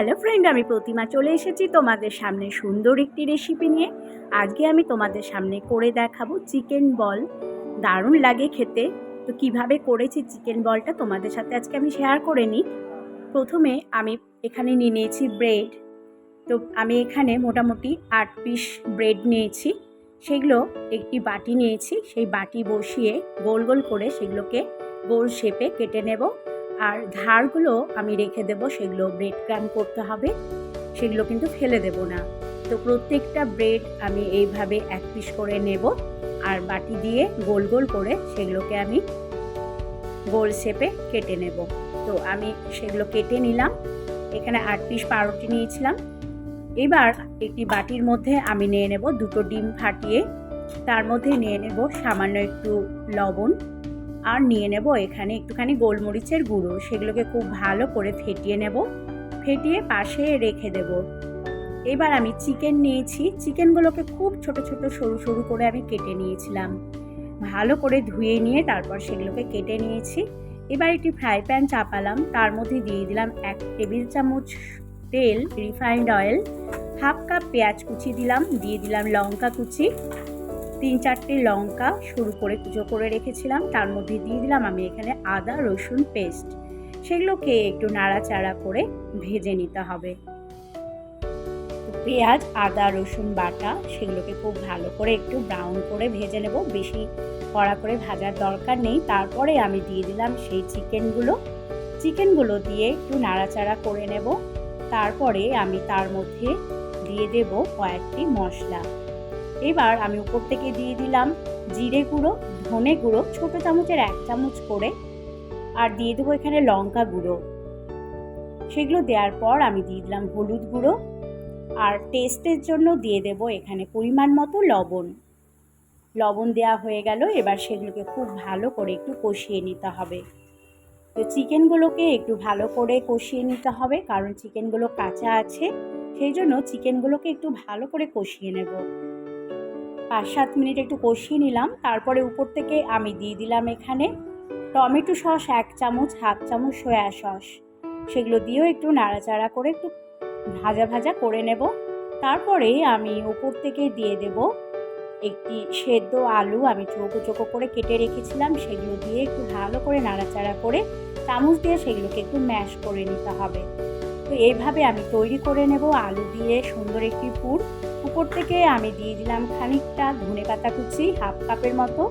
Hello friend আমি প্রতিমা। চলে এসেছি তোমাদের সামনে সুন্দর একটি রেসিপি নিয়ে। আজকে আমি তোমাদের সামনে করে দেখাবো চিকেন বল দারুণ লাগে খেতে। তো কীভাবে করেছি চিকেন বলটা তোমাদের সাথে আজকে আমি শেয়ার করে নিই। প্রথমে আমি এখানে নিয়ে নিয়েছি ব্রেড তো আমি এখানে মোটামুটি আট পিস ব্রেড নিয়েছি। সেগুলো একটি বাটি নিয়েছি। সেই বাটি বসিয়ে গোল গোল করে সেগুলোকে গোল শেপে কেটে নেব। আর ধারগুলো আমি রেখে দেব, সেগুলো ব্রেড ক্রাম করতে হবে। সেগুলো কিন্তু ফেলে দেব না। তো প্রত্যেকটা ব্রেড আমি এইভাবে এক পিস করে নেব আর বাটি দিয়ে গোল গোল করে সেগুলোকে আমি গোল শেপে কেটে নেব। তো আমি সেগুলো কেটে নিলাম। এখানে আট পিস পাউরুটি নিয়েছিলাম। এবার একটি বাটির মধ্যে আমি নিয়ে নেব দুটো ডিম ফাটিয়ে। তার মধ্যে নিয়ে নেব সামান্য একটু লবণ। আর নিয়ে নেব এখানে একটুখানি গোলমরিচের গুঁড়ো। সেগুলোকে খুব ভালো করে ফেটিয়ে নেব। ফেটিয়ে পাশে রেখে দেব। এবার আমি চিকেন নিয়েছি। চিকেনগুলোকে খুব ছোট ছোট সরু সরু করে আমি কেটে নিয়েছিলাম। ভালো করে ধুয়ে নিয়ে তারপর সেগুলোকে কেটে নিয়েছি। এবার একটি ফ্রাই প্যান চাপালাম। তার মধ্যে দিয়ে দিলাম এক টেবিল চামচ তেল, রিফাইন্ড অয়েল, হাফ কাপ পেঁয়াজ কুচি দিলাম। দিয়ে দিলাম লঙ্কা কুচি। তিন চারটে লঙ্কা শুরু করে কুচো করে রেখেছিলাম। তার মধ্যে দিয়ে দিলাম আমি এখানে আদা, রসুন পেস্ট। সেগুলোকে একটু নাড়াচাড়া করে ভেজে নিতে হবে। পেঁয়াজ, আদা, রসুন, বাটা সেগুলোকে খুব ভালো করে একটু ব্রাউন করে ভেজে নেব। বেশি কড়া করে ভাজার দরকার নেই। তারপরে আমি দিয়ে দিলাম সেই চিকেনগুলো। চিকেনগুলো দিয়ে একটু নাড়াচাড়া করে নেব। তারপরে আমি তার মধ্যে দিয়ে দেব কয়েকটি মশলা। এবার আমি উপর থেকে দিয়ে দিলাম জিরে গুঁড়ো, ধনে গুঁড়ো, ছোটো চামচের এক চামচ করে, আর দিয়ে দেবো এখানে লঙ্কা গুঁড়ো। সেগুলো দেওয়ার পর আমি দিয়ে দিলাম হলুদ গুঁড়ো, আর টেস্টের জন্য দিয়ে দেব এখানে পরিমাণ মতো লবণ। লবণ দেওয়া হয়ে গেল, এবার সেগুলোকে খুব ভালো করে একটু কষিয়ে নিতে হবে। তো চিকেনগুলোকে একটু ভালো করে কষিয়ে নিতে হবে, কারণ চিকেনগুলো কাঁচা আছে, সেই জন্য চিকেনগুলোকে একটু ভালো করে কষিয়ে নেব। পাঁচ সাত মিনিট একটু কষিয়ে নিলাম। তারপরে উপর থেকে আমি দিয়ে দিলাম এখানে টমেটো সস, এক চামচ, হাফ চামচ সয়া সস। সেগুলো দিয়েও একটু নাড়াচাড়া করে একটু ভাজা ভাজা করে নেব। তারপরে আমি উপর থেকে দিয়ে দেব একটি সেদ্ধ আলু। আমি চৌকো চৌকো করে কেটে রেখেছিলাম। সেগুলো দিয়ে একটু ভালো করে নাড়াচাড়া করে চামচ দিয়ে সেগুলোকে একটু ম্যাশ করে নিতে হবে। তো এইভাবে আমি তৈরি করে নেব আলু দিয়ে সুন্দর একটি পুর। উপর থেকে আমি দিয়ে দিলাম খানিকটা ধনে পাতা কুচি, হাফ কাপের মতো।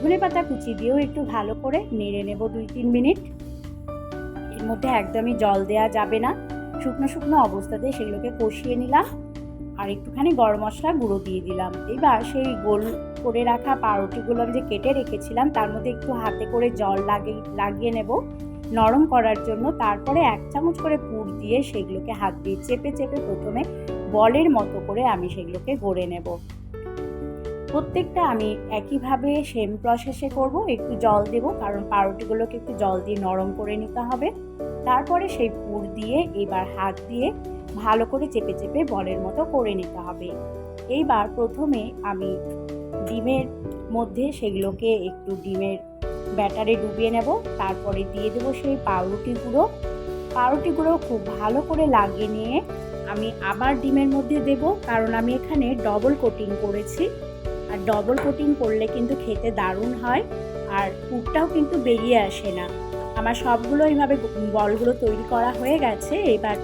ধনে পাতা কুচি দিয়েও একটু ভালো করে নেড়ে নেব দুই তিন মিনিট। এর মধ্যে একদমই জল দেওয়া যাবে না। শুকনো শুকনো অবস্থাতে সেগুলোকে কষিয়ে নিলাম আর একটুখানি গরম মশলা গুঁড়ো দিয়ে দিলাম। এবার সেই গোল করে রাখা পাউরুটিগুলো আমি যে কেটে রেখেছিলাম, তার মধ্যে একটু হাতে করে জল লাগিয়ে লাগিয়ে নেব। নরম করার জন্য তারপরে এক চামচ করে পুর দিয়ে সেগুলোকে হাত দিয়ে চেপে চেপে প্রথমে বলের মতো করে আমি সেগুলোকে গড়ে নেব। প্রত্যেকটা আমি একইভাবে সেম প্রসেসে করব। একটু জল দেব কারণ পাউরুটিগুলোকে একটু জল দিয়ে নরম করে নিতে হবে। তারপরে সেই পুর দিয়ে এবার হাত দিয়ে ভালো করে চেপে চেপে বলের মতো করে নিতে হবে। এইবার প্রথমে আমি ডিমের মধ্যে সেগুলোকে একটু ডিমের ব্যাটারে ডুবিয়ে নেব, তারপরে দিয়ে দেবো সেই পাউরুটি গুঁড়ো। পাউরুটি গুঁড়ো খুব ভালো করে লাগিয়ে নিয়ে আমি আবার ডিমের মধ্যে দেব, কারণ আমি এখানে ডবল কোটিং করেছি। আর ডবল কোটিং করলে কিন্তু খেতে দারুণ হয়, আর পুরটাও কিন্তু বেরিয়ে আসে না। আমার সবগুলো এইভাবে বলগুলো তৈরি করা হয়ে গেছে, এবার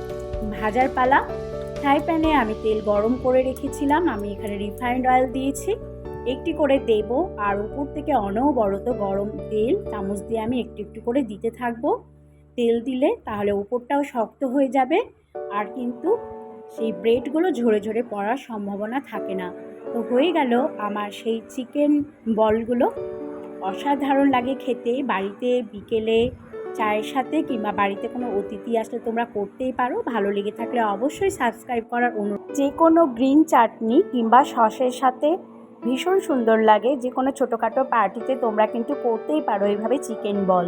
ভাজার পালা। ফ্রাই প্যানে আমি তেল গরম করে রেখেছিলাম, আমি এখানে রিফাইন্ড অয়েল দিয়েছি। একটি করে দেব আর উপর থেকে অনবরত গরম তেল, চামচ দিয়ে আমি একটু একটু করে দিতে থাকব। তেল দিলে তাহলে উপরটাও শক্ত হয়ে যাবে আর কিন্তু সেই ব্রেডগুলো ঝরে ঝরে পড়ার সম্ভাবনা থাকে না। তো হয়ে গেল আমার সেই চিকেন বলগুলো। অসাধারণ লাগে খেতে। বাড়িতে বিকেলে চায়ের সাথে কিংবা বাড়িতে কোনো অতিথি আসলে তোমরা করতেই পারো। ভালো লেগে থাকলে অবশ্যই সাবস্ক্রাইব করার অনুরোধ। যে কোনো গ্রিন চাটনি কিংবা সসের সাথে ভীষণ সুন্দর লাগে। যে কোনো ছোটোখাটো পার্টিতে তোমরা কিন্তু করতেই পারো এইভাবে চিকেন বল